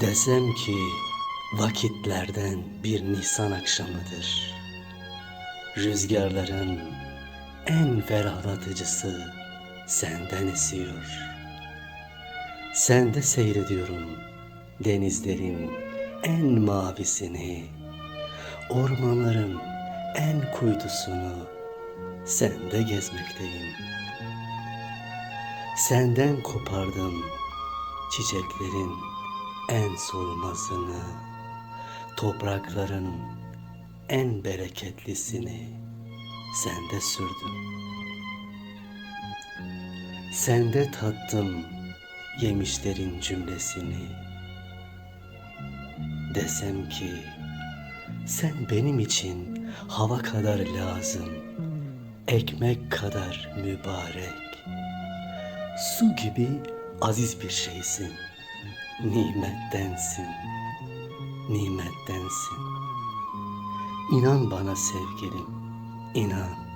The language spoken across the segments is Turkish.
Desem ki vakitlerden bir Nisan akşamıdır. Rüzgarların en ferahlatıcısı senden esiyor. Sende seyrediyorum denizlerin en mavisini, ormanların en kuytusunu sende gezmekteyim. Senden kopardım çiçeklerin en solmazını, toprakların en bereketlisini sende sürdüm. Sende tattım yemişlerin cümlesini. Desem ki sen benim için hava kadar lazım, ekmek kadar mübarek, su gibi aziz bir şeysin, nimettensin, nimettensin. İnan bana sevgilim, inan.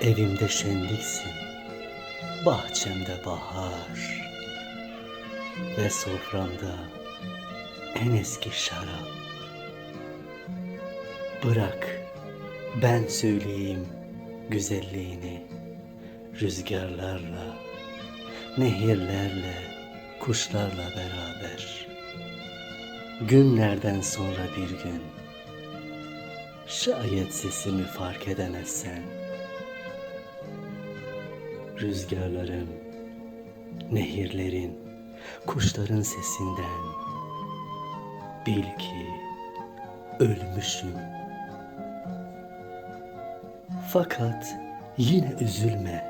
Evimde şenliksin, bahçemde bahar ve soframda en eski şarap. Bırak ben söyleyeyim güzelliğini rüzgarlarla, nehirlerle, kuşlarla beraber. Günlerden sonra bir gün şayet sesimi fark edemezsen rüzgarların, nehirlerin, kuşların sesinden bil ki ölmüşüm. Fakat yine üzülme,